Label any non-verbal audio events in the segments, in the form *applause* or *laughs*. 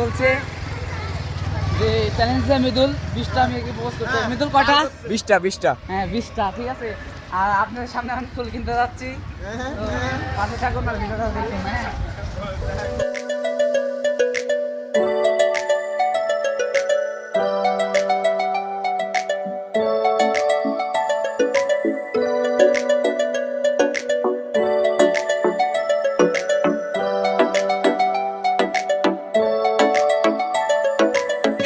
বলছে যে চ্যালেঞ্জ দেয় মৃদুল বিশটা মেয়েকে প্রপোজ করতে হবে। মৃদুল কটা? বিশটা বিশটা। হ্যাঁ বিশটা ঠিক আছে? আর আপনার সামনে আমি ফুল কিনতে যাচ্ছি। তো পাশে থাকুন আর ভিডিওটা দেখুন হ্যাঁ?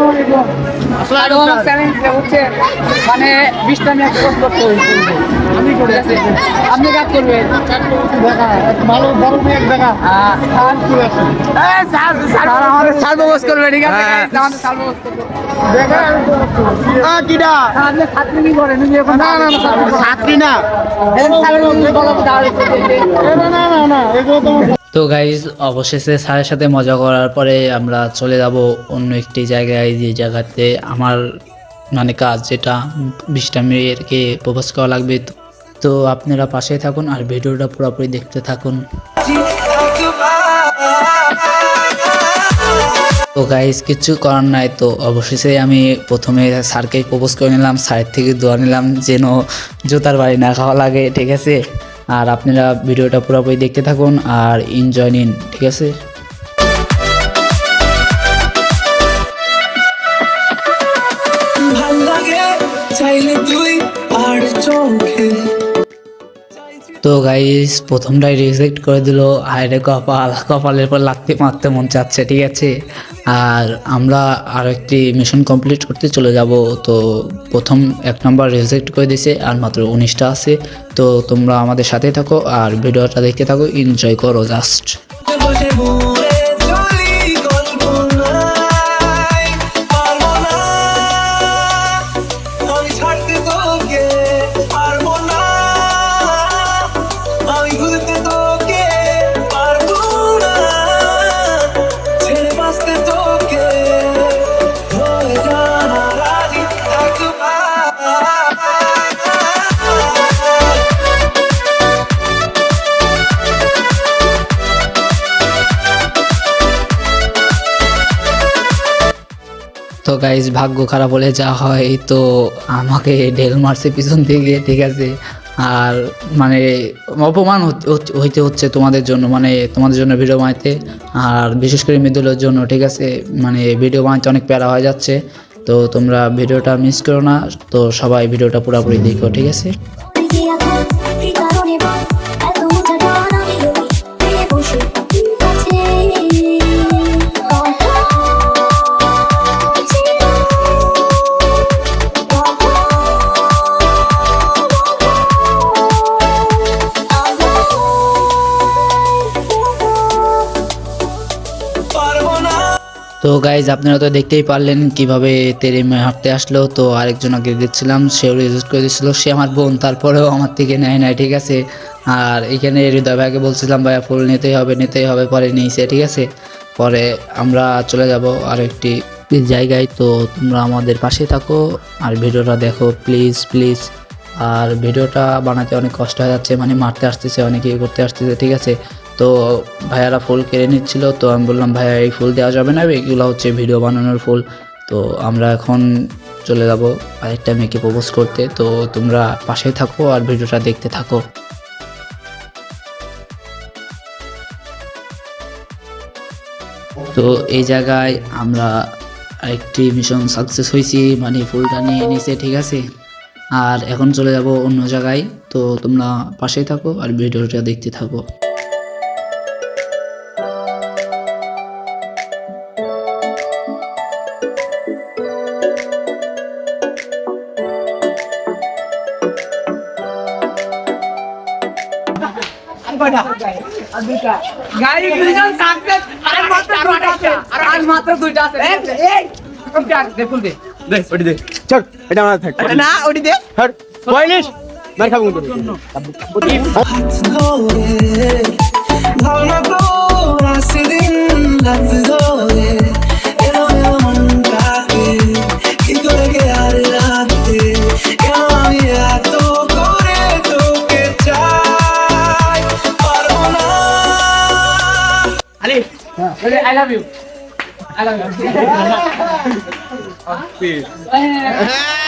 আমার হচ্ছে মানে বিশটা মেয়ে করতে হবে আমি করে আছে? আপনি কাজ করবেন। ভালো বড় মেয়ে দেখা। স্যার এই, স্যার স্যার আমাদের স্যার করবে ঠিক আছে? হ্যাঁ। আমাদের স্যার করবে। কিডা? স্যার, আপনি ছাত্রী না না না এগুলো তো গাইজ অবশেষে স্যারের সাথে মজা করার পরে আমরা চলে যাব অন্য একটি জায়গায়। যে জায়গাতে আমার মানে কাজ যেটা বিশটা মেয়েরকে প্রপোজ করা লাগবে। তো- আপনারা পাশে থাকুন আর ভিডিওটা পুরোপুরি দেখতে থাকুন। তো গাইজ কিছু করার নাই তো। অবশেষে আমি প্রথমে স্যারকে প্রপোজ করে নিলাম, স্যারের থেকে দোয়া নিলাম, যেন জুতার বাড়ি না খাওয়া লাগে, ঠিক আছে? আর আপনারা ভিডিওটা পুরোপুরি দেখতে থাকুন আর এনজয় নিন, ঠিক আছে? চাইলে তুই আর চোখে। তো গাইস প্রথমটাই রিজেক্ট করে দিল হায়রে কপাল, কপালের পর লাগতে মারতে মন চাচ্ছে, ঠিক আছে? আর আমরা আর একটি মিশন কমপ্লিট করতে চলে যাব, তো প্রথম এক নম্বর রিজেক্ট করে দিছে আর মাত্র উনিশটা আছে, তো তোমরা আমাদের সাথে থাকো, আর ভিডিওটা দেখতে থাকো এনজয় করো জাস্ট গাইজ ভাগ্য খারাপ হলে যা হয় তো আমাকে ঢেল মারছে পিছন থেকে ঠিক আছে? আর মানে অপমান হইতে হচ্ছে তোমাদের জন্য মানে তোমাদের জন্য ভিডিও বানাইতে। আর বিশেষ করে মৃদুলের জন্য, ঠিক আছে? মানে ভিডিও বানাইতে অনেক প্যারা হয়ে যাচ্ছে। তো তোমরা ভিডিওটা মিস করো না। তো সবাই ভিডিওটা পুরোপুরি দেখো, ঠিক আছে? তো গাইজ আপনারা তো দেখতেই পারলেন কীভাবে মেয়ে হাঁটতে আসলো। তো আরেকজন আগে দেখছিলাম, সেও রেজিস্ট করে দিচ্ছিল সে আমার বোন, তারপরেও আমার থেকে নেয় নাই, ঠিক আছে? আর এখানে হৃদয় ভাইকে বলছিলাম, ভাইয়া, ফুল নিতেই হবে নিতেই হবে, পরে নিয়েছে, ঠিক আছে? পরে আমরা চলে যাব আর একটি জায়গায়। তো তোমরা আমাদের পাশে থাকো আর ভিডিওটা দেখো প্লিজ প্লিজ আর ভিডিওটা বানাতে অনেক কষ্ট হয়ে যাচ্ছে মানে মারতে আসতেছে অনেকে করতে আসতেছে, ঠিক আছে? তো ভাইয়ারা ফুল কেড়ে নিচ্ছিল, তো আমি বললাম, ভাইয়া, এই ফুল দেওয়া যাবে না এগুলো হচ্ছে ভিডিও বানানোর ফুল। তো আমরা এখন চলে যাব আরেকটা মেয়েকে প্রপোজ করতে। তো তোমরা পাশে থাকো আর ভিডিওটা দেখতে থাকো। তো এই জায়গায় আমরা একটি মিশন সাকসেস হয়েছি মানে ফুলটা নিয়ে নিছে, ঠিক আছে? আর এখন চলে যাব অন্য জায়গায়। তো তোমরা পাশেই থাকো আর ভিডিওটা দেখতে থাকো। গাড়ি দুজন সাকসেস আর মাত্র দুইটা আছে আর মাত্র দুইটা আছে এই দেখুন দে দে ওটি দে চল এটা আমার থাক না ওটি দে হট পয়লিশ মার খাব কিন্তু হাত ধরে ভাবনা তোর আসে দিন I love you I love you *laughs*